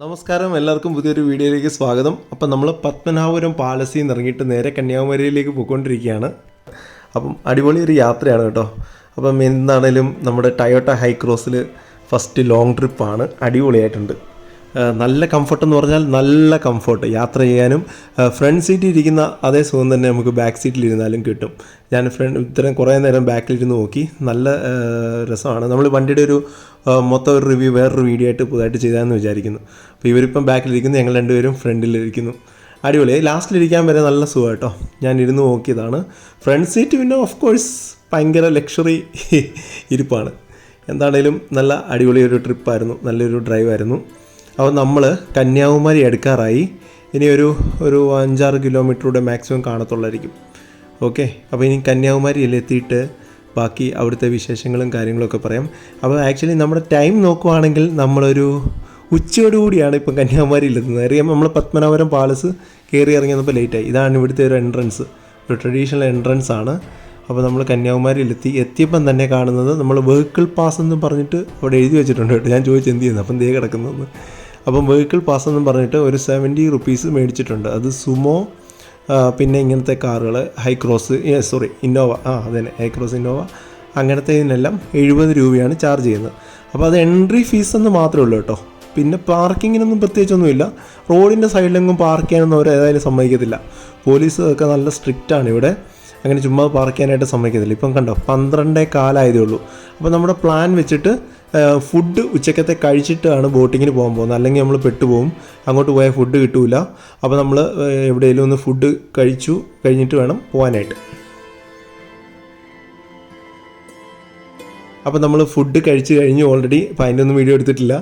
നമസ്കാരം. എല്ലാവർക്കും പുതിയൊരു വീഡിയോയിലേക്ക് സ്വാഗതം. അപ്പം നമ്മൾ പത്മനാഭപുരം പാലസിൽ നിന്ന് ഇറങ്ങിയിട്ട് നേരെ കന്യാകുമാരിയിലേക്ക് പോയിക്കൊണ്ടിരിക്കുകയാണ്. അപ്പം അടിപൊളി ഒരു യാത്രയാണ് കേട്ടോ. അപ്പം എന്താണേലും നമ്മുടെ ടയോട്ട ഹൈക്രോസിൽ ഫസ്റ്റ് ലോങ് ട്രിപ്പാണ് അടിപൊളിയായിട്ടുണ്ട്. നല്ല കംഫർട്ട് എന്ന് പറഞ്ഞാൽ നല്ല കംഫർട്ട് യാത്ര ചെയ്യാനും ഫ്രണ്ട് സീറ്റിൽ ഇരിക്കുന്ന അതേ സുഖം തന്നെ നമുക്ക് ബാക്ക് സീറ്റിൽ ഇരുന്നാലും കിട്ടും. ഞാൻ ഫ്രണ്ട് ഇത്രയും കുറേ നേരം ബാക്കിലിരുന്ന് നോക്കി. നല്ല രസമാണ്. നമ്മൾ വണ്ടിയുടെ ഒരു മൊത്തം ഒരു റിവ്യൂ വേറൊരു വീഡിയോ ആയിട്ട് പുതുതായിട്ട് ചെയ്താന്ന് വിചാരിക്കുന്നു. അപ്പോൾ ഇവരിപ്പം ബാക്കിലിരിക്കുന്നു ഞങ്ങൾ രണ്ടുപേരും ഫ്രണ്ടിലിരിക്കുന്നു അടിപൊളി. ലാസ്റ്റിലിരിക്കാൻ വരെ നല്ല സുഖം കേട്ടോ. ഞാൻ ഇരുന്ന് നോക്കിയതാണ്. ഫ്രണ്ട് സീറ്റ് പിന്നെ ഓഫ് കോഴ്സ് ഭയങ്കര ലക്ഷറി ഇരിപ്പാണ്. എന്താണേലും നല്ല അടിപൊളി ഒരു ട്രിപ്പായിരുന്നു നല്ലൊരു ഡ്രൈവായിരുന്നു അപ്പോൾ നമ്മൾ കന്യാകുമാരി എടുക്കാറായി. ഇനി ഒരു ഒരു അഞ്ചാറ് കിലോമീറ്ററൂടെ മാക്സിമം കാണത്തുള്ളായിരിക്കും. ഓക്കെ? അപ്പോൾ ഇനി കന്യാകുമാരിയിൽ എത്തിയിട്ട് ബാക്കി അവിടുത്തെ വിശേഷങ്ങളും കാര്യങ്ങളൊക്കെ പറയാം. അപ്പോൾ ആക്ച്വലി നമ്മുടെ ടൈം നോക്കുവാണെങ്കിൽ നമ്മളൊരു ഉച്ചയോടുകൂടിയാണ് ഇപ്പം കന്യാകുമാരിയിൽ എത്തുന്നത്. അറിയാം നമ്മൾ പത്മനാഭപുരം പാലസ് കയറി ഇറങ്ങിയപ്പോൾ ലേറ്റായി. ഇതാണ് ഇവിടുത്തെ ഒരു എൻട്രൻസ്. ഒരു ട്രഡീഷണൽ എൻട്രൻസ് ആണ്. അപ്പോൾ നമ്മൾ കന്യാകുമാരിയിലെത്തി എത്തിയപ്പം തന്നെ കാണുന്നത് നമ്മൾ വെഹിക്കിൾ പാസ് എന്ന് പറഞ്ഞിട്ട് അവിടെ എഴുതി വെച്ചിട്ടുണ്ട് കേട്ടോ. ഞാൻ ചോദിച്ചു എന്ത് ചെയ്യുന്നു? അപ്പം ദേ കിടക്കുന്നതെന്ന് അപ്പം വെഹിക്കിൾ പാസ് എന്ന് പറഞ്ഞിട്ട് ഒരു സെവന്റി റുപ്പീസ് മേടിച്ചിട്ടുണ്ട്. അത് സുമോ പിന്നെ ഇങ്ങനത്തെ കാറുകൾ ഹൈക്രോസ് സോറി ഇന്നോവ ആ അതന്നെ ഹൈക്രോസ് ഇന്നോവ അങ്ങനത്തെ ഇതിനെല്ലാം എഴുപത് രൂപയാണ് ചാർജ് ചെയ്യുന്നത്. അപ്പോൾ അത് എൻട്രി ഫീസ് എന്ന് മാത്രമേ ഉള്ളൂ കേട്ടോ. പിന്നെ പാർക്കിങ്ങിനൊന്നും പ്രത്യേകിച്ചൊന്നുമില്ല. റോഡിന്റെ സൈഡിലെങ്ങും പാർക്ക് ചെയ്യാനൊന്നും അവർ ഏതായാലും സമ്മതിക്കത്തില്ല. പോലീസ് ഒക്കെ നല്ല സ്ട്രിക്റ്റാണ് ഇവിടെ. അങ്ങനെ ചുമ്മാ പറിക്കാനായിട്ട് സമ്മതിക്കത്തില്ല. ഇപ്പം കണ്ടോ പന്ത്രണ്ടേ കാലായതേ ഉള്ളൂ അപ്പോൾ നമ്മുടെ പ്ലാൻ വെച്ചിട്ട് ഫുഡ് ഉച്ചക്കത്തെ കഴിച്ചിട്ടാണ് ബോട്ടിങ്ങിന് പോകാൻ പോകുന്നത്. അല്ലെങ്കിൽ നമ്മൾ പെട്ടുപോകും. അങ്ങോട്ട് പോയാൽ ഫുഡ് കിട്ടില്ല അപ്പോൾ നമ്മൾ എവിടെയെങ്കിലും ഒന്ന് ഫുഡ് കഴിച്ചു കഴിഞ്ഞിട്ട് വേണം പോകാനായിട്ട്. അപ്പോൾ നമ്മൾ ഫുഡ് കഴിച്ച് കഴിഞ്ഞ് ഓൾറെഡി അപ്പോൾ അതിന്റെ ഒന്നും വീഡിയോ എടുത്തിട്ടില്ല.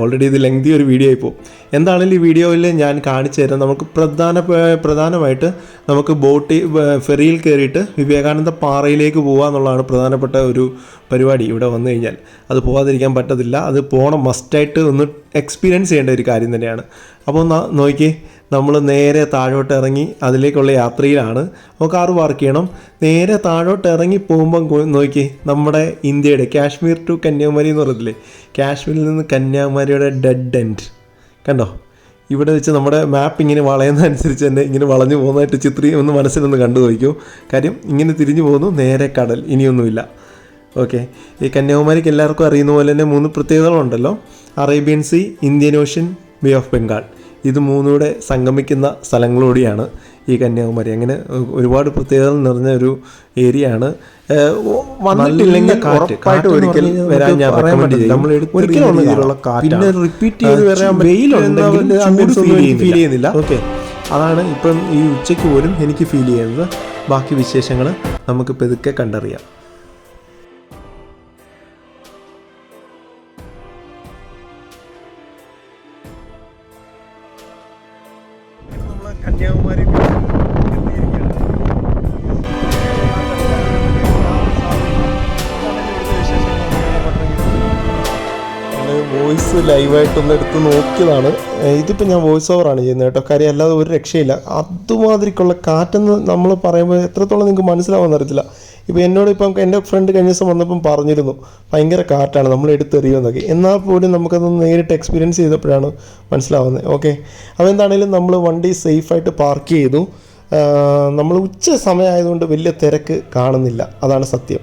ഓൾറെഡി ഇത് ലെങ്തി ഒരു വീഡിയോ ആയിപ്പോൾ എന്താണെങ്കിലും ഈ വീഡിയോയിൽ ഞാൻ കാണിച്ചു തരാം. നമുക്ക് പ്രധാന പ്രധാനമായിട്ട് നമുക്ക് ബോട്ടിൽ ഫെറിയിൽ കയറിയിട്ട് വിവേകാനന്ദ പാറയിലേക്ക് പോകുക എന്നുള്ളതാണ് പ്രധാനപ്പെട്ട ഒരു പരിപാടി ഇവിടെ വന്നു കഴിഞ്ഞാൽ. അത് പോകാതിരിക്കാൻ പറ്റത്തില്ല. അത് പോകണം മസ്റ്റായിട്ട് ഒന്ന് എക്സ്പീരിയൻസ് ചെയ്യേണ്ട ഒരു കാര്യം തന്നെയാണ്. അപ്പോൾ ഒന്ന് നോക്കി നമ്മൾ നേരെ താഴോട്ട് ഇറങ്ങി അതിലേക്കുള്ള യാത്രയിലാണ്. അപ്പോൾ കാറ് പാർക്ക് ചെയ്യണം. നേരെ താഴോട്ട് ഇറങ്ങി പോകുമ്പം നോക്കി നമ്മുടെ ഇന്ത്യയുടെ കാശ്മീർ ടു കന്യാകുമാരി എന്ന് പറയത്തില്ലേ കാശ്മീരിൽ നിന്ന് കന്യാകുമാരിയുടെ ഡെഡ് എൻഡ് കണ്ടോ? ഇവിടെ വെച്ച് നമ്മുടെ മാപ്പ് ഇങ്ങനെ വളയുന്നതനുസരിച്ച് തന്നെ ഇങ്ങനെ വളഞ്ഞു പോകുന്നതായിട്ട് ചിത്രീ ഒന്ന് മനസ്സിലൊന്ന് കണ്ടു നോക്കൂ. കാര്യം ഇങ്ങനെ തിരിഞ്ഞു പോകുന്നു നേരെ കടൽ. ഇനിയൊന്നുമില്ല. ഓക്കെ ഈ കന്യാകുമാരിക്ക് എല്ലാവർക്കും അറിയുന്ന പോലെ തന്നെ മൂന്ന് പ്രത്യേകതകളുണ്ടല്ലോ. Arabian sea Indian ocean bay of Bengal ഇത് മൂന്നൂടെ സംഗമിക്കുന്ന സ്ഥലങ്ങളൂടിയാണ് ഈ കന്യാകുമാരി. അങ്ങനെ ഒരുപാട് പ്രത്യേകതകൾ നിറഞ്ഞ ഒരു ഏരിയ ആണ് വന്നിട്ടില്ലെങ്കിൽ ഉറപ്പായിട്ട് ഒരിക്കൽ വരാൻ ഞാൻ റെക്കമെൻഡ് ചെയ്യും. ഒരിക്കലും. പിന്നെ റിപ്പീറ്റ് ചെയ്ത് വരാൻ വെയിലുണ്ടെങ്കിൽ ഫീൽ ചെയ്യുന്നില്ല. ഓക്കെ അതാണ് ഇപ്പം ഈ ഉച്ചയ്ക്ക് പോലും എനിക്ക് ഫീൽ ചെയ്യുന്നത്. ബാക്കി വിശേഷങ്ങൾ നമുക്ക് പെതുക്കെ കണ്ടറിയാം. കന്യാകുമാരി വോയിസ് ലൈവായിട്ടൊന്ന് എടുത്ത് നോക്കിയതാണ്. ഇതിപ്പോൾ ഞാൻ വോയിസ് ഓവറാണ് ചെയ്യുന്നത് കേട്ടോ. കാര്യം അല്ലാതെ ഒരു രക്ഷയില്ല. അതുമാതിരിക്കുള്ള കാറ്റെന്ന് നമ്മൾ പറയുമ്പോൾ എത്രത്തോളം നിങ്ങൾക്ക് മനസ്സിലാവുമെന്ന് അറിയത്തില്ല. ഇപ്പോൾ എന്നോട് ഇപ്പം എന്റെ ഫ്രണ്ട് കഴിഞ്ഞ ദിവസം വന്നപ്പം പറഞ്ഞിരുന്നു ഭയങ്കര കാറ്റാണ് നമ്മൾ എടുത്തെറിയുമെന്നൊക്കെ എന്നാൽ പോലും നമുക്കതൊന്ന് നേരിട്ട് എക്സ്പീരിയൻസ് ചെയ്തപ്പോഴാണ് മനസ്സിലാവുന്നത്. ഓക്കെ അപ്പോൾ എന്താണെങ്കിലും നമ്മൾ വണ്ടി സേഫായിട്ട് പാർക്ക് ചെയ്തു. നമ്മൾ ഉച്ച സമയമായതുകൊണ്ട് വലിയ തിരക്ക് കാണുന്നില്ല. അതാണ് സത്യം.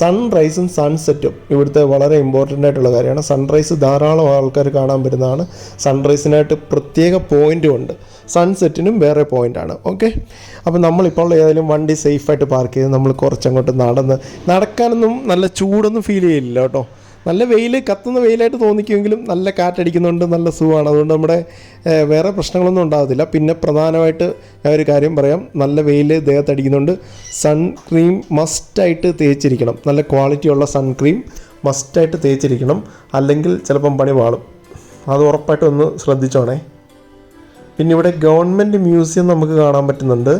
സൺറൈസും സൺസെറ്റും ഇവിടുത്തെ വളരെ ഇമ്പോർട്ടന്റ് ആയിട്ടുള്ള കാര്യമാണ്. സൺറൈസ് ധാരാളം ആൾക്കാർ കാണാൻ വരുന്നതാണ്. സൺറൈസിനായിട്ട് പ്രത്യേക പോയിന്റും ഉണ്ട്. സൺസെറ്റിനും വേറെ പോയിന്റാണ് ഓക്കെ അപ്പോൾ നമ്മളിപ്പോൾ ഏതായാലും വണ്ടി സേഫായിട്ട് പാർക്ക് ചെയ്ത് നമ്മൾ കുറച്ചങ്ങോട്ട് നടന്ന് നടക്കാനൊന്നും നല്ല ചൂടൊന്നും ഫീൽ ചെയ്യില്ല കേട്ടോ. നല്ല വെയിൽ കത്തുന്ന വെയിലായിട്ട് തോന്നിക്കുമെങ്കിലും നല്ല കാറ്റടിക്കുന്നുണ്ട് നല്ല സുഖമാണ്. അതുകൊണ്ട് നമ്മുടെ വേറെ പ്രശ്നങ്ങളൊന്നും ഉണ്ടാകത്തില്ല. പിന്നെ പ്രധാനമായിട്ട് ഞാൻ ഒരു കാര്യം പറയാം. നല്ല വെയിൽ ദേഹത്തടിക്കുന്നുണ്ട് സൺക്രീം മസ്റ്റായിട്ട് തേച്ചിരിക്കണം. നല്ല ക്വാളിറ്റിയുള്ള സൺക്രീം മസ്റ്റായിട്ട് തേച്ചിരിക്കണം. അല്ലെങ്കിൽ ചിലപ്പം പണി വാളും അത് ഉറപ്പായിട്ടും ഒന്ന് ശ്രദ്ധിച്ചോണേ. പിന്നെ ഇവിടെ ഗവൺമെന്റ് മ്യൂസിയം നമുക്ക് കാണാൻ പറ്റുന്നുണ്ട്.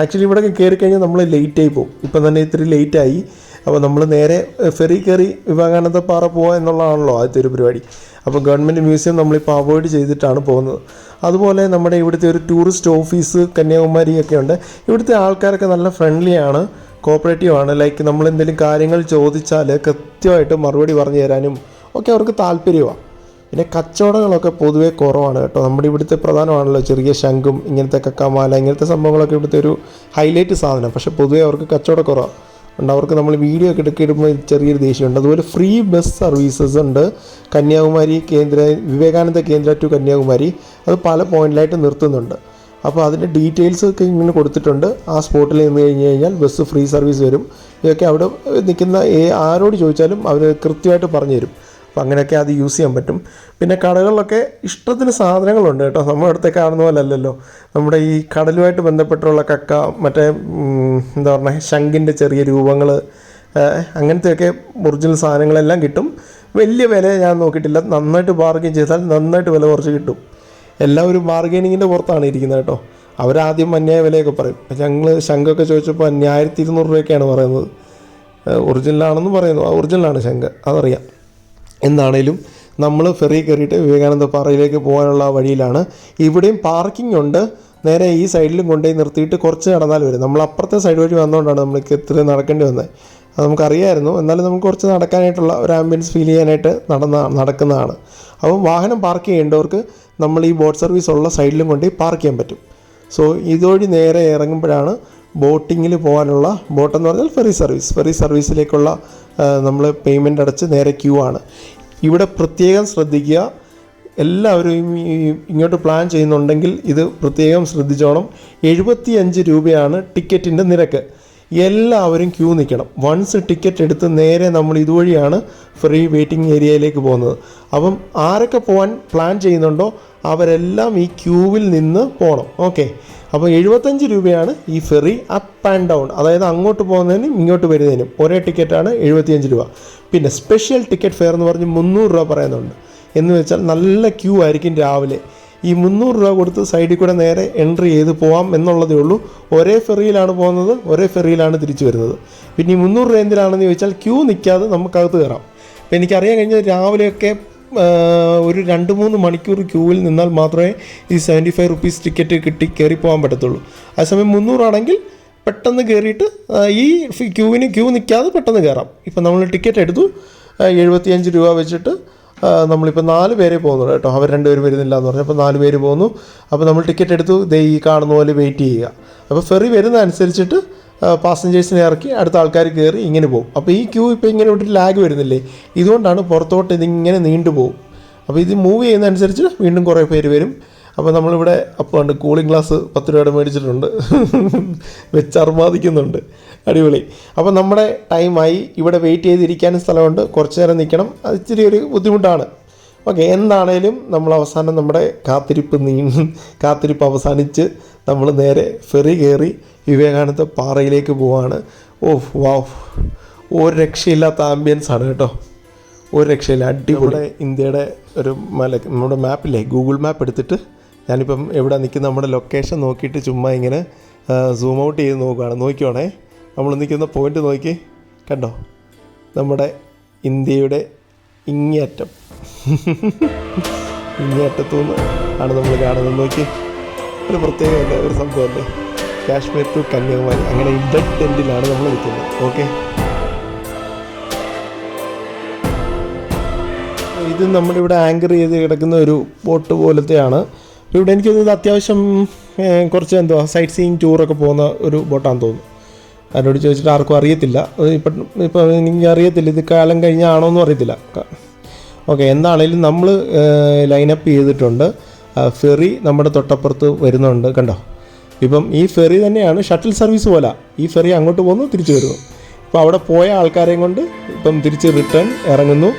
ആക്ച്വലി ഇവിടെ കയറി കഴിഞ്ഞാൽ നമ്മൾ ലേറ്റ് ആയി പോകും. ഇപ്പം തന്നെ ഇത്തിരി ലേറ്റായി അപ്പോൾ നമ്മൾ നേരെ ഫെറി കയറി വിവേകാനന്ദ പാറ പോവുക എന്നുള്ളതാണല്ലോ ആദ്യത്തെ ഒരു പരിപാടി. അപ്പോൾ ഗവൺമെന്റ് മ്യൂസിയം നമ്മളിപ്പോൾ അവോയ്ഡ് ചെയ്തിട്ടാണ് പോകുന്നത്. അതുപോലെ നമ്മുടെ ഇവിടുത്തെ ഒരു ടൂറിസ്റ്റ് ഓഫീസ് കന്യാകുമാരിയൊക്കെ ഉണ്ട്. ഇവിടുത്തെ ആൾക്കാരൊക്കെ നല്ല ഫ്രണ്ട്ലിയാണ് കോപ്പറേറ്റീവ് ആണ്. ലൈക്ക് നമ്മൾ എന്തെങ്കിലും കാര്യങ്ങൾ ചോദിച്ചാൽ കൃത്യമായിട്ട് മറുപടി പറഞ്ഞു തരാനും ഒക്കെ അവർക്ക് താല്പര്യമാണ് പിന്നെ കച്ചവടങ്ങളൊക്കെ പൊതുവേ കുറവാണ് കേട്ടോ. നമ്മുടെ ഇവിടുത്തെ പ്രധാനമാണല്ലോ ചെറിയ ശംഖും ഇങ്ങനത്തെ കക്കാമാല ഇങ്ങനത്തെ സംഭവങ്ങളൊക്കെ ഇവിടുത്തെ ഒരു ഹൈലൈറ്റ് സാധനം. പക്ഷേ പൊതുവേ അവർക്ക് കച്ചവടം കുറവാണ് ഉണ്ട്. അവർക്ക് നമ്മൾ വീഡിയോ ഒക്കെ എടുക്കിടുമ്പോൾ ചെറിയൊരു ദേഷ്യമുണ്ട്. അതുപോലെ ഫ്രീ ബസ് സർവീസസ് ഉണ്ട്. കന്യാകുമാരി കേന്ദ്ര വിവേകാനന്ദ കേന്ദ്ര ടു കന്യാകുമാരി. അത് പല പോയിന്റിലായിട്ട് നിർത്തുന്നുണ്ട്. അപ്പോൾ അതിന്റെ ഡീറ്റെയിൽസ് ഒക്കെ ഇങ്ങനെ കൊടുത്തിട്ടുണ്ട്. ആ സ്പോട്ടിൽ നിന്ന് കഴിഞ്ഞ് കഴിഞ്ഞാൽ ബസ് ഫ്രീ സർവീസ് വരും. ഇതൊക്കെ അവിടെ നിൽക്കുന്ന ആരോട് ചോദിച്ചാലും അവർ കൃത്യമായിട്ട് പറഞ്ഞു തരും അപ്പോൾ അങ്ങനെയൊക്കെ അത് യൂസ് ചെയ്യാൻ പറ്റും. പിന്നെ കടകളിലൊക്കെ ഇഷ്ടത്തിന് സാധനങ്ങളുണ്ട് കേട്ടോ. നമ്മുടെ അടുത്തെ കാണുന്ന പോലെ അല്ലല്ലോ. നമ്മുടെ ഈ കടലുമായിട്ട് ബന്ധപ്പെട്ടുള്ള കക്ക മറ്റേ എന്താ പറയുക ശംഖിന്റെ ചെറിയ രൂപങ്ങൾ അങ്ങനത്തെയൊക്കെ ഒറിജിനൽ സാധനങ്ങളെല്ലാം കിട്ടും. വലിയ വില ഞാൻ നോക്കിയിട്ടില്ല. നന്നായിട്ട് ബാർഗെയിൻ ചെയ്താൽ നന്നായിട്ട് വില കുറച്ച് കിട്ടും. എല്ലാം ഒരു ബാർഗെയിനിങ്ങിന്റെ പുറത്താണ് ഇരിക്കുന്നത് കേട്ടോ. അവരാദ്യം അന്യായ വിലയൊക്കെ പറയും. ഞങ്ങൾ ശംഖൊക്കെ ചോദിച്ചപ്പോൾ അന്യായിരത്തി ഇരുന്നൂറ് രൂപയൊക്കെയാണ് പറയുന്നത്. ഒറിജിനലാണെന്ന് പറയുന്നു. ആ ഒറിജിനലാണ് ശംഖ്. അതറിയാം. എന്താണേലും നമ്മൾ ഫെറി കയറിയിട്ട് വിവേകാനന്ദ പാറയിലേക്ക് പോകാനുള്ള വഴിയിലാണ്. ഇവിടെയും പാർക്കിംഗ് ഉണ്ട്. നേരെ ഈ സൈഡിലും കൊണ്ടുപോയി നിർത്തിയിട്ട് കുറച്ച് നടന്നാൽ വരും. നമ്മൾ അപ്പുറത്തെ സൈഡ് വഴി വന്നുകൊണ്ടാണ് നമ്മൾക്ക് ഇത്രയും നടക്കേണ്ടി വന്നത് അത് നമുക്കറിയായിരുന്നു. എന്നാലും നമുക്ക് കുറച്ച് നടക്കാനായിട്ടുള്ള ഒരു ആംബിയൻസ് ഫീൽ ചെയ്യാനായിട്ട് നടന്ന നടക്കുന്നതാണ്. അപ്പം വാഹനം പാർക്ക് ചെയ്യേണ്ടവർക്ക് നമ്മൾ ഈ ബോട്ട് സർവീസ് ഉള്ള സൈഡിലും കൊണ്ടുപോയി പാർക്ക് ചെയ്യാൻ പറ്റും. സോ ഇതുവഴി നേരെ ഇറങ്ങുമ്പോഴാണ് ബോട്ടിങ്ങിൽ പോകാനുള്ള ബോട്ടെന്ന് പറഞ്ഞാൽ ഫെറി സർവീസ് ഫെറി സർവീസിലേക്കുള്ള നമ്മൾ പേയ്മെന്റ് അടച്ച് നേരെ ക്യൂ ആണ്. ഇവിടെ പ്രത്യേകം ശ്രദ്ധിക്കുക. എല്ലാവരും ഇങ്ങോട്ട് പ്ലാൻ ചെയ്യുന്നുണ്ടെങ്കിൽ ഇത് പ്രത്യേകം ശ്രദ്ധിച്ചോണം. എഴുപത്തിയഞ്ച് രൂപയാണ് ടിക്കറ്റിന്റെ നിരക്ക്. എല്ലാവരും ക്യൂ നിൽക്കണം. വൺസ് ടിക്കറ്റ് എടുത്ത് നേരെ നമ്മൾ ഇതുവഴിയാണ് ഫ്രീ വെയിറ്റിംഗ് ഏരിയയിലേക്ക് പോകുന്നത്. അപ്പം ആരൊക്കെ പോകാൻ പ്ലാൻ ചെയ്യുന്നുണ്ടോ അവരെല്ലാം ഈ ക്യൂവിൽ നിന്ന് പോകണം ഓക്കെ അപ്പോൾ എഴുപത്തഞ്ച് രൂപയാണ് ഈ ഫെറി അപ്പ് ആൻഡ് ഡൗൺ അതായത് അങ്ങോട്ട് പോകുന്നതിനും ഇങ്ങോട്ട് വരുന്നതിനും ഒരേ ടിക്കറ്റാണ് എഴുപത്തിയഞ്ച് രൂപ. പിന്നെ സ്പെഷ്യൽ ടിക്കറ്റ് ഫെയർ എന്ന് പറഞ്ഞ് മുന്നൂറ് രൂപ പറയുന്നുണ്ട്. എന്ന് വെച്ചാൽ നല്ല ക്യൂ ആയിരിക്കും രാവിലെ. ഈ മുന്നൂറ് രൂപ കൊടുത്ത് സൈഡിൽ കൂടെ നേരെ എൻട്രി ചെയ്ത് പോവാം എന്നുള്ളതേ ഉള്ളൂ. ഒരേ ഫെറിയിലാണ് പോകുന്നത് ഒരേ ഫെറിയിലാണ് തിരിച്ചു വരുന്നത്. പിന്നെ ഈ മുന്നൂറ് രൂപ എന്തിനാണെന്ന് ചോദിച്ചാൽ ക്യൂ നിൽക്കാതെ നമുക്കകത്ത് കയറാം. അപ്പോൾ എനിക്കറിയാൻ കഴിഞ്ഞത് രാവിലെയൊക്കെ ഒരു രണ്ട് മൂന്ന് മണിക്കൂർ ക്യൂവിൽ നിന്നാൽ മാത്രമേ ഈ സെവന്റി ഫൈവ് റുപ്പീസ് ടിക്കറ്റ് കിട്ടി കയറി പോകാൻ പറ്റത്തുള്ളൂ. അതേസമയം മുന്നൂറാണെങ്കിൽ പെട്ടെന്ന് കയറിയിട്ട് ഈ ക്യൂവിന് ക്യൂ നിൽക്കാതെ പെട്ടെന്ന് കയറാം. ഇപ്പം നമ്മൾ ടിക്കറ്റ് എടുത്തു എഴുപത്തിയഞ്ച് രൂപ വെച്ചിട്ട് നമ്മളിപ്പോൾ നാല് പേരെ പോകുന്നുള്ളൂ കേട്ടോ. അവർ രണ്ടുപേരും വരുന്നില്ല എന്ന് പറഞ്ഞു. അപ്പോൾ നാല് പേര് പോകുന്നു. അപ്പോൾ നമ്മൾ ടിക്കറ്റ് എടുത്തു. ദേ ഈ കാണുന്ന പോലെ വെയിറ്റ് ചെയ്യുക. അപ്പോൾ ഫെറി വരുന്ന അനുസരിച്ചിട്ട് പാസഞ്ചേഴ്സിനെ ഇറക്കി അടുത്ത ആൾക്കാർ കയറി ഇങ്ങനെ പോകും. അപ്പോൾ ഈ ക്യൂ ഇപ്പോൾ ഇങ്ങനെ വിട്ടിട്ട് ലാഗ് വരുന്നില്ലേ? ഇതുകൊണ്ടാണ് പുറത്തോട്ട് ഇതിങ്ങനെ നീണ്ടുപോകും. അപ്പോൾ ഇത് മൂവ് ചെയ്യുന്നതനുസരിച്ച് വീണ്ടും കുറേ പേര് വരും. അപ്പോൾ നമ്മളിവിടെ അപ്പോൾ ഉണ്ട് കൂളിംഗ് ഗ്ലാസ് പത്ത് രൂപയുടെ മേടിച്ചിട്ടുണ്ട്. വെച്ചർമാദിക്കുന്നുണ്ട് അടിപൊളി. അപ്പോൾ നമ്മുടെ ടൈമായി ഇവിടെ വെയിറ്റ് ചെയ്തിരിക്കാനും സ്ഥലമുണ്ട്. കുറച്ച് നേരം നിൽക്കണം അത് ഇച്ചിരി ഒരു ബുദ്ധിമുട്ടാണ്. ഓക്കെ എന്താണേലും നമ്മൾ അവസാനം നമ്മുടെ കാത്തിരിപ്പ് നീ കാത്തിരിപ്പ് അവസാനിച്ച് നമ്മൾ നേരെ ഫെറി കയറി വിവേകാനന്ദ പാറയിലേക്ക് പോവാണ്. ഓ വാവ് ഒരു രക്ഷയില്ലാത്ത ആംബിയൻസ് ആണ് കേട്ടോ. ഒരു രക്ഷയില്ല. അടിപൊളി. ഇന്ത്യയുടെ ഒരു മല നമ്മുടെ മാപ്പില്ലേ ഗൂഗിൾ മാപ്പ് എടുത്തിട്ട് ഞാനിപ്പം എവിടെ നിൽക്കുന്ന നമ്മുടെ ലൊക്കേഷൻ നോക്കിയിട്ട് ചുമ്മാ ഇങ്ങനെ സൂം ഔട്ട് ചെയ്ത് നോക്കുകയാണ് നോക്കിയോണേ നമ്മൾ നിൽക്കുന്ന പോയിന്റ് നോക്കി. കണ്ടോ? നമ്മുടെ ഇന്ത്യയുടെ ഇങ്ങേറ്റം ഇങ്ങേറ്റത്തുനിന്ന് ആണ് നമ്മൾ കാണുന്നത്. നോക്കി. ഒരു പ്രത്യേകമല്ലേ ഒരു സംഭവമല്ലേ? കാശ്മീർ ടു കന്യാകുമാരി. അങ്ങനെ ഇന്ത്യൻ ടെന്റിലാണ് നമ്മൾ നിൽക്കുന്നത്. ഓക്കെ ഇത് നമ്മുടെ ഇവിടെ ആങ്കർ ചെയ്ത് കിടക്കുന്ന ഒരു ബോട്ട് പോലത്തെയാണ്. ഇവിടെ എനിക്ക് തോന്നുന്നത് അത്യാവശ്യം കുറച്ച് എന്തോ സൈറ്റ് സീയിങ് ടൂറൊക്കെ പോകുന്ന ഒരു ബോട്ടാണെന്ന് തോന്നുന്നു. അതിനോട് ചോദിച്ചിട്ട് ആർക്കും അറിയത്തില്ല. ഇപ്പം ഇപ്പം എനിക്ക് അറിയത്തില്ല. ഇത് കാലം കഴിഞ്ഞാണോ എന്നും അറിയത്തില്ല ഓക്കെ എന്താണേലും നമ്മൾ ലൈനപ്പ് ചെയ്തിട്ടുണ്ട്. ഫെറി നമ്മുടെ തൊട്ടപ്പുറത്ത് വരുന്നുണ്ട്. കണ്ടോ? ഇപ്പം ഈ ഫെറി തന്നെയാണ് ഷട്ടിൽ സർവീസ് പോലെ. ഈ ഫെറി അങ്ങോട്ട് പോകുന്നു തിരിച്ചു വരുന്നു. ഇപ്പോൾ അവിടെ പോയ ആൾക്കാരെയും കൊണ്ട് ഇപ്പം തിരിച്ച് റിട്ടേൺ ഇറങ്ങുന്നു.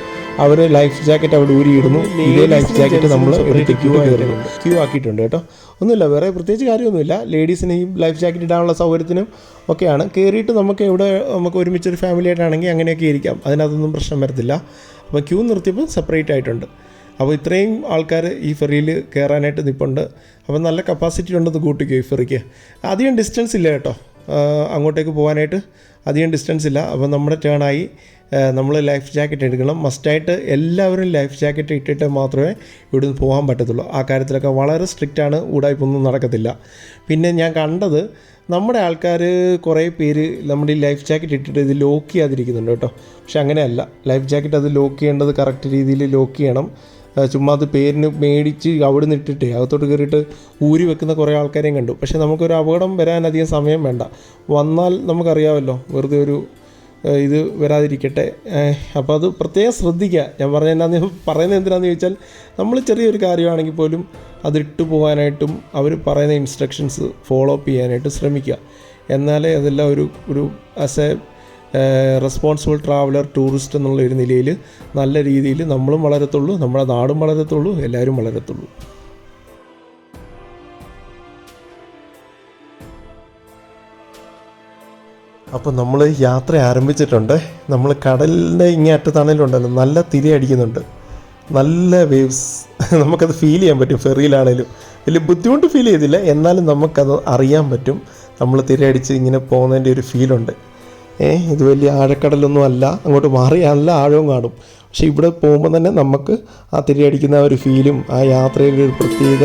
അവർ ലൈഫ് ജാക്കറ്റ് അവിടെ ഊരിയിടുന്നു. ഇതേ ലൈഫ് ജാക്കറ്റ് നമ്മൾ എടുത്ത് ക്യൂ ആയിരുന്നു ക്യൂ ആക്കിയിട്ടുണ്ട് കേട്ടോ. ഒന്നുമില്ല വേറെ പ്രത്യേകിച്ച് കാര്യമൊന്നുമില്ല. ലേഡീസിന് ഈ ലൈഫ് ജാക്കറ്റ് ഇടാനുള്ള സൗകര്യത്തിനും ഒക്കെയാണ്. കയറിയിട്ട് നമുക്ക് ഇവിടെ നമുക്ക് ഒരുമിച്ചൊരു ഫാമിലി ആയിട്ടാണെങ്കിൽ അങ്ങനെയൊക്കെ ഇരിക്കാം. അതിനകത്തൊന്നും പ്രശ്നം വരത്തില്ല. അപ്പോൾ ക്യൂ നിർത്തിയപ്പോൾ സെപ്പറേറ്റ് ആയിട്ടുണ്ട്. അപ്പോൾ ഇത്രയും ആൾക്കാർ ഈ ഫെറിയിൽ കയറാനായിട്ട് നിൽപ്പുണ്ട് അപ്പോൾ നല്ല കപ്പാസിറ്റി ഉണ്ടെന്ന് കൂട്ടിക്കോ ഈ ഫെറിക്ക് അധികം ഡിസ്റ്റൻസ് ഇല്ല കേട്ടോ. അങ്ങോട്ടേക്ക് പോകാനായിട്ട് അധികം ഡിസ്റ്റൻസ് ഇല്ല. അപ്പോൾ നമ്മുടെ ടേണായി നമ്മൾ ലൈഫ് ജാക്കറ്റ് എടുക്കണം. മസ്റ്റായിട്ട് എല്ലാവരും ലൈഫ് ജാക്കറ്റ് ഇട്ടിട്ട് മാത്രമേ ഇവിടുന്ന് പോകാൻ പറ്റത്തുള്ളൂ. ആ കാര്യത്തിലൊക്കെ വളരെ സ്ട്രിക്റ്റ് ആണ്. ഉടായ്പൊന്നും നടക്കത്തില്ല. പിന്നെ ഞാൻ കണ്ടത് നമ്മുടെ ആൾക്കാർ കുറേ പേര് നമ്മുടെ ഈ ലൈഫ് ജാക്കറ്റ് ഇട്ടിട്ട് ഇത് ലോക്ക് ചെയ്യാതിരിക്കുന്നുണ്ട് കേട്ടോ. പക്ഷെ അങ്ങനെയല്ല. ലൈഫ് ജാക്കറ്റ് അത് ലോക്ക് ചെയ്യേണ്ടത് കറക്റ്റ് രീതിയിൽ ലോക്ക് ചെയ്യണം. ചുമ്മാ അത് പേരിന് മേടിച്ച് അവിടെ നിന്ന് ഇട്ടിട്ട് അകത്തോട്ട് കയറിയിട്ട് ഊരി വെക്കുന്ന കുറേ ആൾക്കാരെയും കണ്ടു. പക്ഷേ നമുക്കൊരു അപകടം വരാൻ അധികം സമയം വേണ്ട. വന്നാൽ നമുക്കറിയാമല്ലോ. വെറുതെ ഒരു ഇത് വരാതിരിക്കട്ടെ. അപ്പോൾ അത് പ്രത്യേകം ശ്രദ്ധിക്കുക ഞാൻ പറഞ്ഞ എന്നാന്ന് പറയുന്നത് എന്തിനാണെന്ന് ചോദിച്ചാൽ നമ്മൾ ചെറിയൊരു കാര്യമാണെങ്കിൽ പോലും അതിട്ട് പോകാനായിട്ടും അവർ പറയുന്ന ഇൻസ്ട്രക്ഷൻസ് ഫോളോ അപ്പ് ചെയ്യാനായിട്ട് ശ്രമിക്കുക എന്നാലേ അതെല്ലാം ഒരു ഒരു as a responsible traveller tourist എന്നുള്ള ഒരു നിലയിൽ നല്ല രീതിയിൽ നമ്മളും വളരത്തുള്ളൂ നമ്മുടെ നാടും വളരത്തുള്ളൂ എല്ലാവരും വളരത്തുള്ളൂ. അപ്പോൾ നമ്മൾ യാത്ര ആരംഭിച്ചിട്ടുണ്ട്. നമ്മൾ കടലിന്റെ ഇങ്ങേ അറ്റത്താണേലുണ്ടല്ലോ നല്ല തിരി അടിക്കുന്നുണ്ട്. നല്ല വേവ്സ് നമുക്കത് ഫീൽ ചെയ്യാൻ പറ്റും ഫെറിയിലാണേലും വലിയ ബുദ്ധിമുട്ട് ഫീൽ ചെയ്തില്ല എന്നാലും നമുക്കത് അറിയാൻ പറ്റും. നമ്മൾ തിരയടിച്ച് ഇങ്ങനെ പോകുന്നതിന്റെ ഒരു ഫീലുണ്ട് ഏ ഇത് വലിയ ആഴക്കടലൊന്നും അല്ല അങ്ങോട്ട് മാറി നല്ല ആഴവും കാണും. പക്ഷേ ഇവിടെ പോകുമ്പോൾ തന്നെ നമുക്ക് ആ തിരയടിക്കുന്ന ഒരു ഫീലും ആ യാത്രയുടെ ഒരു പ്രത്യേക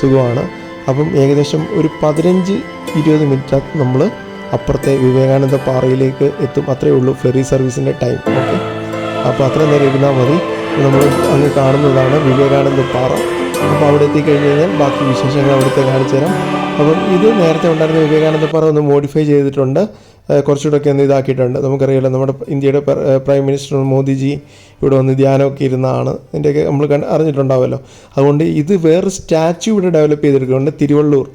സുഖമാണ്. അപ്പം ഏകദേശം ഒരു പതിനഞ്ച് ഇരുപത് മിനിറ്റ് നമ്മൾ അപ്പുറത്തെ വിവേകാനന്ദ പാറയിലേക്ക് എത്തും. അത്രയേ ഉള്ളൂ ഫെറി സർവീസിന്റെ ടൈം ഓക്കെ അപ്പോൾ അത്ര നേരം ഇരുന്നാൽ മതി. നമ്മൾ അങ്ങ് കാണുന്നതാണ് വിവേകാനന്ദ പാറ. അപ്പോൾ അവിടെ എത്തിക്കഴിഞ്ഞ് കഴിഞ്ഞാൽ ബാക്കി വിശേഷങ്ങൾ അവിടുത്തെ കാണിച്ചു തരാം. അപ്പം ഇത് നേരത്തെ ഉണ്ടായിരുന്ന വിവേകാനന്ദ പാറ ഒന്ന് മോഡിഫൈ ചെയ്തിട്ടുണ്ട്. കുറച്ചുകൂടെയൊക്കെ ഒന്ന് ഇതാക്കിയിട്ടുണ്ട്. നമുക്കറിയാലോ നമ്മുടെ ഇന്ത്യയുടെ പ്രൈം മിനിസ്റ്റർ മോദിജി ഇവിടെ വന്ന് ധ്യാനമൊക്കെ ഇരുന്നതാണ് ഇതിന്റെയൊക്കെ നമ്മൾ കണ്ട് അറിഞ്ഞിട്ടുണ്ടാവുമല്ലോ അതുകൊണ്ട് ഇത് വേറെ സ്റ്റാച്യു ഇവിടെ ഡെവലപ്പ് ചെയ്തെടുക്കുന്നുണ്ട്. തിരുവള്ളൂർ.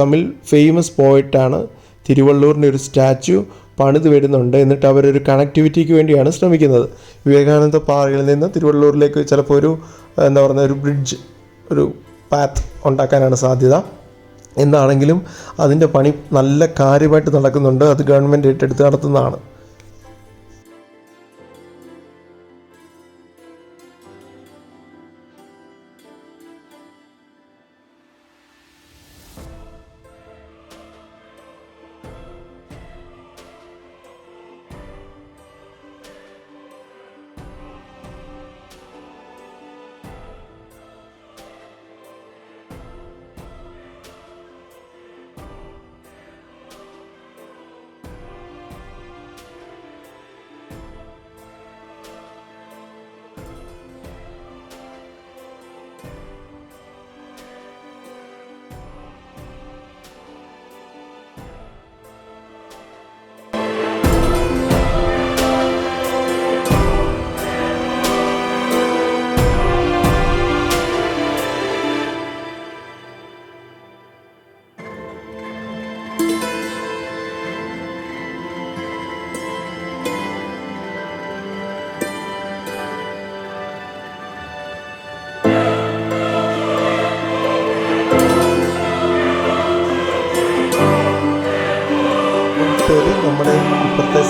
തമിഴ് ഫേമസ് പോയിട്ടാണ് തിരുവള്ളൂരിന്റെ ഒരു സ്റ്റാച്യു പണിത് വരുന്നുണ്ട്. എന്നിട്ട് അവരൊരു കണക്ടിവിറ്റിക്ക് വേണ്ടിയാണ് ശ്രമിക്കുന്നത്. വിവേകാനന്ദ പാറയിൽ നിന്ന് തിരുവള്ളൂരിലേക്ക് ചിലപ്പോൾ ഒരു എന്താ പറയുക ഒരു ബ്രിഡ്ജ് ഒരു പാത്ത് ഉണ്ടാക്കാനാണ് സാധ്യത. എന്താണെങ്കിലും അതിന്റെ പണി നല്ല കാര്യമായിട്ട് നടക്കുന്നുണ്ട്. അത് ഗവൺമെന്റ് ഏറ്റെടുത്ത് നടത്തുന്നതാണ്.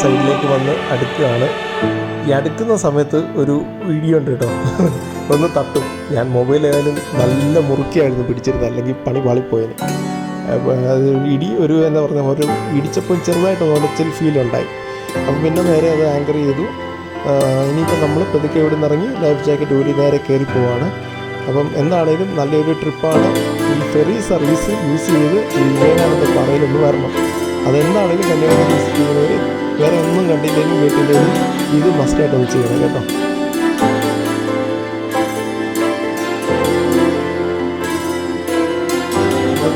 സൈഡിലേക്ക് വന്ന് അടുക്കുകയാണ്. ഈ അടുക്കുന്ന സമയത്ത് ഒരു വീഡിയോ ഉണ്ട് കേട്ടോ. ഒന്ന് തട്ടും. ഞാൻ മൊബൈൽ ഏതായാലും നല്ല മുറുക്കിയായിരുന്നു പിടിച്ചിരുന്നത്. അല്ലെങ്കിൽ പണി പാളിപ്പോയത് അത് ഇടി ഒരു എന്താ പറഞ്ഞാൽ ഒരു ഇടിച്ചപ്പോൾ ചെറുതായിട്ട് ഉടച്ചിൽ ഫീൽ ഉണ്ടായി. അപ്പം പിന്നെ നേരെ അത് ആങ്കർ ചെയ്തു. ഇനിയിപ്പോൾ നമ്മൾ പതുക്കെ ഇവിടെ നിന്ന് ഇറങ്ങി ലൈഫ് ജാക്കറ്റ് ഊരി നേരെ കയറി പോവാണ്. അപ്പം എന്താണേലും നല്ലൊരു ട്രിപ്പാണ് ഈ ഫെറി സർവീസ് യൂസ് ചെയ്ത് ഈ വേനാണെന്ന് പറയലൊന്ന് വരണം. അതെന്താണെങ്കിലും കന്യാകുമാരി യൂസ് ചെയ്യുന്നവർ വേറെ ഒന്നും കണ്ടില്ലെങ്കിലും വീട്ടിലേക്ക് ഇത് മസ്റ്റായിട്ട് ഒന്ന് ചെയ്യണം കേട്ടോ.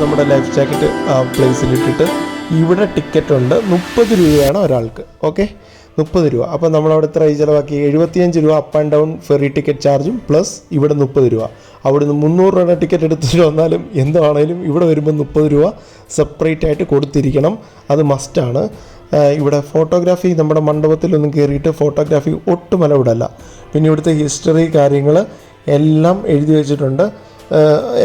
നമ്മുടെ ലൈഫ് ജാക്കറ്റ് ആ പ്ലേസിൽ ഇട്ടിട്ട് ഇവിടെ ടിക്കറ്റ് ഉണ്ട്. മുപ്പത് രൂപയാണ് ഒരാൾക്ക്. ഓക്കെ മുപ്പത് രൂപ. അപ്പോൾ നമ്മളവിടെ ഇത്ര ചിലവാക്കി. എഴുപത്തിയഞ്ച് രൂപ up and down ferry ticket ചാർജും പ്ലസ് ഇവിടെ മുപ്പത് രൂപ. അവിടുന്ന് മുന്നൂറ് രൂപയുടെ ടിക്കറ്റ് എടുത്തിട്ട് വന്നാലും എന്താണേലും ഇവിടെ വരുമ്പോൾ മുപ്പത് രൂപ സെപ്പറേറ്റ് ആയിട്ട് കൊടുത്തിരിക്കണം. അത് മസ്റ്റാണ് ഇവിടെ ഫോട്ടോഗ്രാഫി നമ്മുടെ മണ്ഡപത്തിലൊന്നും കയറിയിട്ട് ഫോട്ടോഗ്രാഫി ഒട്ടും അലവിടല്ല പിന്നെ ഇവിടുത്തെ ഹിസ്റ്ററി കാര്യങ്ങൾ എല്ലാം എഴുതി വെച്ചിട്ടുണ്ട്.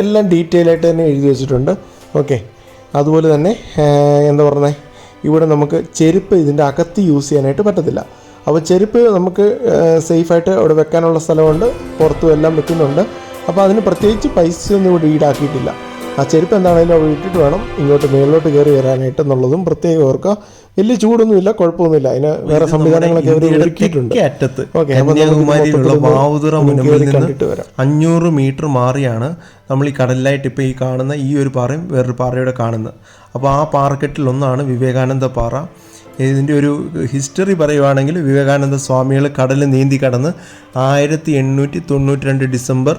എല്ലാം ഡീറ്റെയിൽ ആയിട്ട് തന്നെ എഴുതി വെച്ചിട്ടുണ്ട്. ഓക്കെ അതുപോലെ തന്നെ എന്താ പറയുന്നത് ഇവിടെ നമുക്ക് ചെരുപ്പ് ഇതിന്റെ അകത്ത് യൂസ് ചെയ്യാനായിട്ട് പറ്റത്തില്ല. അപ്പോൾ ചെരുപ്പ് നമുക്ക് സേഫായിട്ട് അവിടെ വെക്കാനുള്ള സ്ഥലമുണ്ട്. പുറത്തും എല്ലാം വെക്കുന്നുണ്ട്. അപ്പോൾ അതിന് പ്രത്യേകിച്ച് പൈസ ഒന്നും ഇവിടെ ഈടാക്കിയിട്ടില്ല. ആ ചെരുപ്പ് എന്താണെങ്കിലും അവിടെ ഇട്ടിട്ട് വേണം ഇങ്ങോട്ട് മേളിലോട്ട് കയറി വരാനായിട്ട് എന്നുള്ളതും പ്രത്യേകം ഓർക്കുക. വലിയ ചൂടൊന്നുമില്ല കുഴപ്പമൊന്നുമില്ല. അതിന് വേറെ സംവിധാനങ്ങളൊക്കെ അവർ ഒരുക്കിയിട്ടുണ്ട്. അറ്റത്ത് ഓക്കെ കണ്ടിട്ട് വരാം. അഞ്ഞൂറ് മീറ്റർ മാറിയാണ് നമ്മൾ ഈ കടലിലായിട്ട് ഇപ്പോൾ ഈ കാണുന്ന ഈ ഒരു പാറയും വേറൊരു പാറയുടെ കാണുന്നത്. അപ്പോൾ ആ പാറക്കെട്ടിൽ ഒന്നാണ് വിവേകാനന്ദ പാറ. ഇതിന്റെ ഒരു ഹിസ്റ്ററി പറയുവാണെങ്കിൽ വിവേകാനന്ദ സ്വാമികൾ കടൽ നീന്തി കടന്ന് ആയിരത്തി എണ്ണൂറ്റി തൊണ്ണൂറ്റി രണ്ട് ഡിസംബർ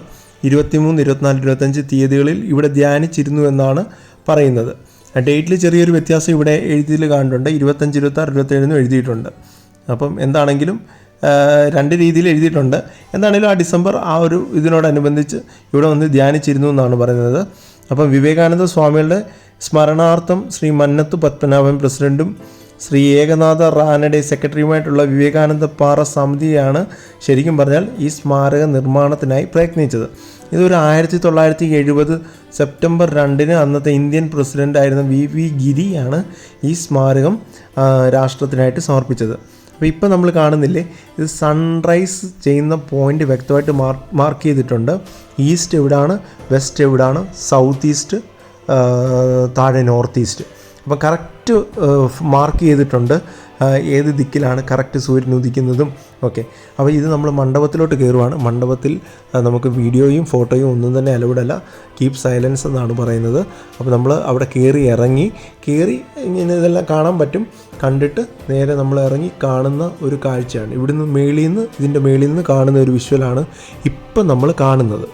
ഇരുപത്തിമൂന്ന് ഇരുപത്തിനാല് ഇരുപത്തഞ്ച് തീയതികളിൽ ഇവിടെ ധ്യാനിച്ചിരുന്നു എന്നാണ് പറയുന്നത്. ഡേറ്റിൽ ചെറിയൊരു വ്യത്യാസം ഇവിടെ എഴുതിയിൽ കാണുന്നുണ്ട്. ഇരുപത്തഞ്ച് ഇരുപത്താറ് ഇരുപത്തേഴെന്നും എഴുതിയിട്ടുണ്ട്. അപ്പം എന്താണെങ്കിലും രണ്ട് രീതിയിൽ എഴുതിയിട്ടുണ്ട്. എന്താണെങ്കിലും ആ ഡിസംബർ ആ ഒരു ഇതിനോടനുബന്ധിച്ച് ഇവിടെ വന്ന് ധ്യാനിച്ചിരുന്നു എന്നാണ് പറയുന്നത്. അപ്പം വിവേകാനന്ദ സ്വാമികളുടെ സ്മരണാർത്ഥം ശ്രീ മന്നത്ത് പത്മനാഭൻ പ്രസിഡന്റും ശ്രീ ഏകനാഥ റാനഡെ സെക്രട്ടറിയുമായിട്ടുള്ള വിവേകാനന്ദ പാറ സമിതിയാണ് ശരിക്കും പറഞ്ഞാൽ ഈ സ്മാരക നിർമ്മാണത്തിനായി പ്രയത്നിച്ചത്. ഇതൊരു ആയിരത്തി തൊള്ളായിരത്തി എഴുപത് സെപ്റ്റംബർ രണ്ടിന് അന്നത്തെ ഇന്ത്യൻ പ്രസിഡന്റ് ആയിരുന്ന വി വി ഗിരിയാണ് ഈ സ്മാരകം രാഷ്ട്രത്തിനായിട്ട് സമർപ്പിച്ചത്. അപ്പോൾ ഇപ്പോൾ നമ്മൾ കാണുന്നില്ലേ ഇത് സൺറൈസ് ചെയ്യുന്ന പോയിന്റ് വ്യക്തമായിട്ട് മാർക്ക് ചെയ്തിട്ടുണ്ട്. ഈസ്റ്റ് എവിടാണ് വെസ്റ്റ് എവിടാണ് സൗത്ത് ഈസ്റ്റ് താഴെ നോർത്ത് ഈസ്റ്റ് അപ്പോൾ കറക്റ്റ് മാർക്ക് ചെയ്തിട്ടുണ്ട്. ഏത് ദിക്കിലാണ് കറക്റ്റ് സൂര്യൻ ഉദിക്കുന്നതും ഓക്കെ അപ്പോൾ ഇത് നമ്മൾ മണ്ഡപത്തിലോട്ട് കയറുവാണ്. മണ്ഡപത്തിൽ നമുക്ക് വീഡിയോയും ഫോട്ടോയും ഒന്നും തന്നെ അലവിടല്ല കീപ് സൈലൻസ് എന്നാണ് പറയുന്നത്. അപ്പോൾ നമ്മൾ അവിടെ കയറി ഇറങ്ങി കയറി ഇങ്ങനെ ഇതെല്ലാം കാണാൻ പറ്റും. കണ്ടിട്ട് നേരെ നമ്മൾ ഇറങ്ങി കാണുന്ന ഒരു കാഴ്ചയാണ്. ഇവിടുന്ന് മേളിൽ നിന്ന് ഇതിന്റെ മേളിൽ നിന്ന് കാണുന്ന ഒരു വിഷ്വലാണ് ഇപ്പം നമ്മൾ കാണുന്നത്.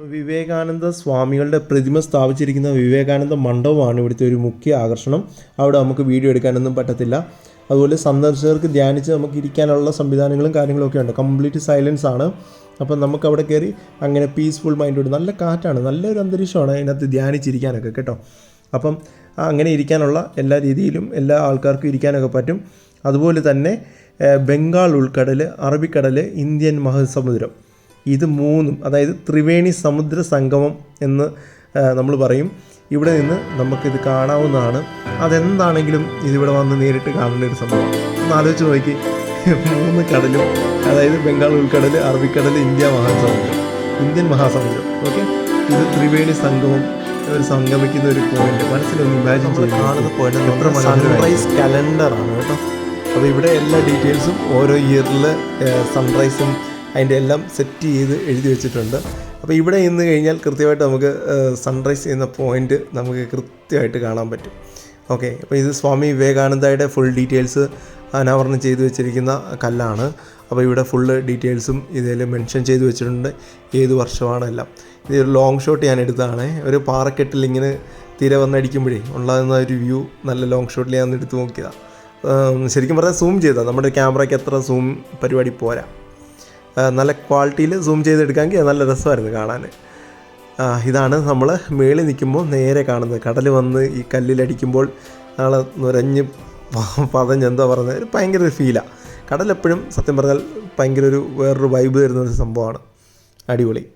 വിവേകാനന്ദ സ്വാമികളുടെ പ്രതിമ സ്ഥാപിച്ചിരിക്കുന്ന വിവേകാനന്ദ മണ്ഡപമാണ് ഇവിടുത്തെ ഒരു മുഖ്യ ആകർഷണം. അവിടെ നമുക്ക് വീഡിയോ എടുക്കാനൊന്നും പറ്റത്തില്ല. അതുപോലെ സന്ദർശകർക്ക് ധ്യാനിച്ച് നമുക്ക് ഇരിക്കാനുള്ള സംവിധാനങ്ങളും കാര്യങ്ങളൊക്കെ ഉണ്ട്. കംപ്ലീറ്റ് സൈലൻസ് ആണ്. അപ്പം നമുക്ക് അവിടെ കയറി അങ്ങനെ പീസ്ഫുൾ മൈൻഡോട് നല്ല കാറ്റാണ്. നല്ലൊരു അന്തരീക്ഷമാണ് അതിനകത്ത് ധ്യാനിച്ചിരിക്കാനൊക്കെ കേട്ടോ. അപ്പം അങ്ങനെ ഇരിക്കാനുള്ള എല്ലാ രീതിയിലും എല്ലാ ആൾക്കാർക്കും ഇരിക്കാനൊക്കെ പറ്റും. അതുപോലെ തന്നെ ബംഗാൾ ഉൾക്കടൽ അറബിക്കടൽ ഇന്ത്യൻ മഹാസമുദ്രം. ഇത് മൂന്നും അതായത് ത്രിവേണി സമുദ്ര സംഗമം എന്ന് നമ്മൾ പറയും. ഇവിടെ നിന്ന് നമുക്കിത് കാണാവുന്നതാണ്. അതെന്താണെങ്കിലും ഇതിവിടെ വന്ന് നേരിട്ട് കാണേണ്ട ഒരു സംഭവം. ഒന്ന് ആലോചിച്ച് നോക്കി. മൂന്ന് കടലും അതായത് ബംഗാൾ ഉൾക്കടൽ അറബിക്കടൽ ഇന്ത്യ മഹാസമുദ്രം. ഇന്ത്യൻ മഹാസമുദ്രം. ഓക്കെ? ഇത് ത്രിവേണി സംഗമം ഒരു സംഗമിക്കുന്ന ഒരു പോയിന്റ് മനസ്സിലൊന്ന് ഇമാജിൻ കാണുന്ന പോയിന്റ് സൺറൈസ് കലണ്ടർ ആണ് സൺറൈസ് കലണ്ടറാണ് കേട്ടോ. അപ്പോൾ ഇവിടെ എല്ലാ ഡീറ്റെയിൽസും ഓരോ ഇയറിൽ സൺറൈസും അതിന്റെ എല്ലാം സെറ്റ് ചെയ്ത് എഴുതി വെച്ചിട്ടുണ്ട്. അപ്പോൾ ഇവിടെ നിന്ന് കഴിഞ്ഞാൽ കൃത്യമായിട്ട് നമുക്ക് സൺറൈസ് ചെയ്യുന്ന പോയിന്റ് നമുക്ക് കൃത്യമായിട്ട് കാണാൻ പറ്റും. ഓക്കെ അപ്പോൾ ഇത് സ്വാമി വിവേകാനന്ദയുടെ ഫുൾ ഡീറ്റെയിൽസ് അനാവരണം ചെയ്തു വെച്ചിരിക്കുന്ന കല്ലാണ്. അപ്പോൾ ഇവിടെ ഫുള്ള് ഡീറ്റെയിൽസും ഇതിൽ മെൻഷൻ ചെയ്ത് വെച്ചിട്ടുണ്ട്. ഏത് വർഷമാണ് എല്ലാം. ഇത് ഒരു ലോങ് ഷോട്ട് ഞാൻ എടുത്തതാണ്. ഒരു പാറക്കെട്ടിൽ ഇങ്ങനെ തീരെ വന്നടിക്കുമ്പോഴേ ഉണ്ടാകുന്ന ഒരു വ്യൂ നല്ല ലോങ് ഷോട്ടിൽ ഞാൻ എടുത്ത് നോക്കിയതാണ് ശരിക്കും പറഞ്ഞാൽ സൂം ചെയ്താൽ നമ്മുടെ ക്യാമറയ്ക്ക് എത്ര സൂം പരിപാടി പോരാ. നല്ല ക്വാളിറ്റിയിൽ സൂം ചെയ്തെടുക്കാമെങ്കിൽ നല്ല രസമായിരുന്നു കാണാൻ. ഇതാണ് നമ്മൾ മേളിൽ നിൽക്കുമ്പോൾ നേരെ കാണുന്നത്. കടൽ വന്ന് ഈ കല്ലിലടിക്കുമ്പോൾ നാളെ നുരഞ്ഞ് പ- പതഞ്ഞ് എന്താ പറയുന്നത്. ഭയങ്കര ഒരു ഫീലാണ് കടലെപ്പോഴും സത്യം പറഞ്ഞാൽ ഭയങ്കര ഒരു വേറൊരു വൈബ് തരുന്ന ഒരു സംഭവമാണ്. അടിപൊളി.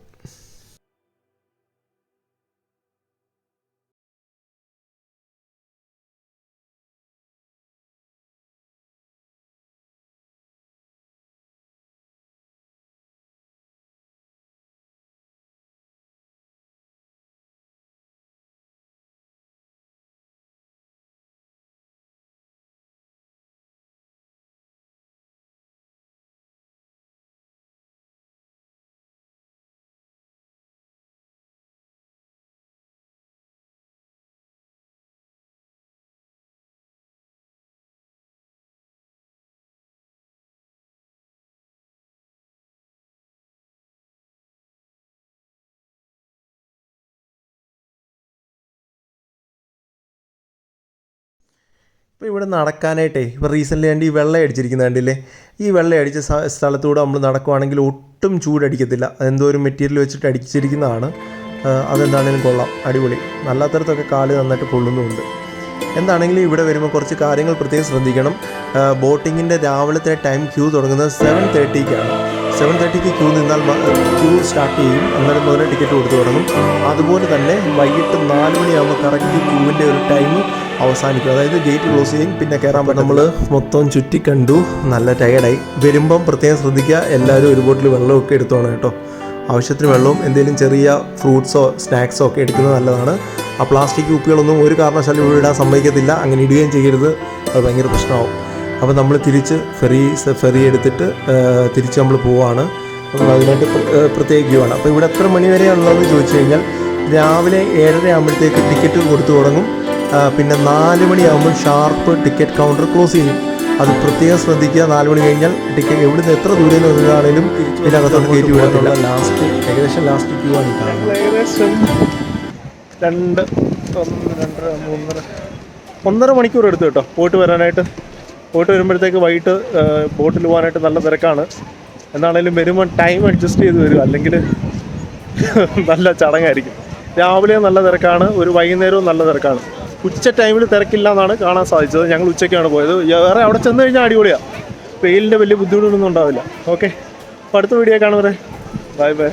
ഇപ്പോൾ ഇവിടെ നടക്കാനായിട്ടേ ഇപ്പോൾ റീസെന്റ്ലി ആണ്ട് ഈ വെള്ളം അടിച്ചിരിക്കുന്ന കണ്ടില്ലേ? ഈ വെള്ളം അടിച്ച സ്ഥലത്തൂടെ നമ്മൾ നടക്കുവാണെങ്കിൽ ഒട്ടും ചൂടടിക്കത്തില്ല. അതെന്തോ ഒരു മെറ്റീരിയൽ വെച്ചിട്ട് അടിച്ചിരിക്കുന്നതാണ്. അതെന്താണേലും കൊള്ളാം. അടിപൊളി. നല്ലാത്തരത്തൊക്കെ കാൽ നന്നായിട്ട് പൊള്ളുന്നുമുണ്ട് എന്താണെങ്കിലും ഇവിടെ വരുമ്പോൾ കുറച്ച് കാര്യങ്ങൾ പ്രത്യേകം ശ്രദ്ധിക്കണം. ബോട്ടിങ്ങിന്റെ രാവിലത്തെ ടൈം ക്യൂ തുടങ്ങുന്നത് സെവൻ തേർട്ടിക്കാണ് സെവൻ തേർട്ടിക്ക് ക്യൂ നിന്നാൽ ക്യൂ സ്റ്റാർട്ട് ചെയ്യും. അന്നേരം മുതൽ ടിക്കറ്റ് കൊടുത്തു തുടങ്ങും അതുപോലെ തന്നെ വൈകിട്ട് നാല് മണിയാകുമ്പോൾ കറക്റ്റ് ക്യൂവിന്റെ ഒരു ടൈം അവസാനിക്കും. അതായത് ഗേറ്റ് ക്ലോസ് ചെയ്യും പിന്നെ കയറാൻ പറ്റും നമ്മൾ മൊത്തം ചുറ്റി കണ്ടു. നല്ല ടയർഡായി വരുമ്പം പ്രത്യേകം ശ്രദ്ധിക്കുക എല്ലാവരും ഒരു ബോട്ടിൽ വെള്ളമൊക്കെ എടുത്തോണം കേട്ടോ. ആവശ്യത്തിന് വെള്ളവും എന്തെങ്കിലും ചെറിയ ഫ്രൂട്ട്സോ സ്നാക്സോ ഒക്കെ എടുക്കുന്നത് നല്ലതാണ്. ആ പ്ലാസ്റ്റിക് കുപ്പികളൊന്നും ഒരു കാരണവശാലും ഇവിടെ ഇടാൻ സമ്മതിക്കത്തില്ല. അങ്ങനെ ഇടുകയും ചെയ്യരുത്. അത് ഭയങ്കര പ്രശ്നമാവും. അപ്പോൾ നമ്മൾ തിരിച്ച് ഫെറി ഫെറി എടുത്തിട്ട് തിരിച്ച് നമ്മൾ പോവാണ്. അപ്പോൾ അതിനായിട്ട് പ്ര- പ്രത്യേക ക്യൂ ആണ് അപ്പോൾ ഇവിടെ എത്ര മണി വരെയാണുള്ളതെന്ന് ചോദിച്ചു കഴിഞ്ഞാൽ രാവിലെ ഏഴര ആകുമ്പോഴത്തേക്ക് ടിക്കറ്റ് കൊടുത്തു തുടങ്ങും. പിന്നെ നാല് മണിയാകുമ്പോൾ ഷാർപ്പ് ടിക്കറ്റ് കൗണ്ടർ ക്ലോസ് ചെയ്യും. അത് പ്രത്യേകം ശ്രദ്ധിക്കുക. നാല് മണി കഴിഞ്ഞാൽ ടിക്കറ്റ് എവിടുന്ന് എത്ര ദൂരെ നിന്നാണേലും ഇതിനകത്തോട്ട് കയറ്റി വിടത്തില്ല. ലാസ്റ്റ് ഏകദേശം ലാസ്റ്റ് ക്യൂ ആണ് കാണുന്നത്. ഏകദേശം രണ്ട് ഒന്ന് രണ്ടര മൂന്നര ഒന്നര മണിക്കൂർ എടുത്തു കേട്ടോ. പോയിട്ട് വരാനായിട്ട്. പോയിട്ട് വരുമ്പോഴത്തേക്ക് വൈകിട്ട് ബോട്ടിൽ പോകാനായിട്ട് നല്ല തിരക്കാണ്. എന്നാണേലും വരുമ്പോൾ ടൈം അഡ്ജസ്റ്റ് ചെയ്ത് വരും അല്ലെങ്കിൽ നല്ല ചടങ്ങായിരിക്കും. രാവിലെ നല്ല തിരക്കാണ്. ഒരു വൈകുന്നേരവും നല്ല തിരക്കാണ്. ഉച്ച ടൈമിൽ തിരക്കില്ല എന്നാണ് കാണാൻ സാധിച്ചത്. ഞങ്ങൾ ഉച്ചയ്ക്കാണ് പോയത്. വേറെ അവിടെ ചെന്ന് കഴിഞ്ഞാൽ അടിപൊളിയാണ് വെയിലിന്റെ വലിയ ബുദ്ധിമുട്ടൊന്നും ഉണ്ടാവില്ല. ഓക്കെ അപ്പോൾ അടുത്ത വീഡിയോ കാണുവരെ ബൈ ബൈ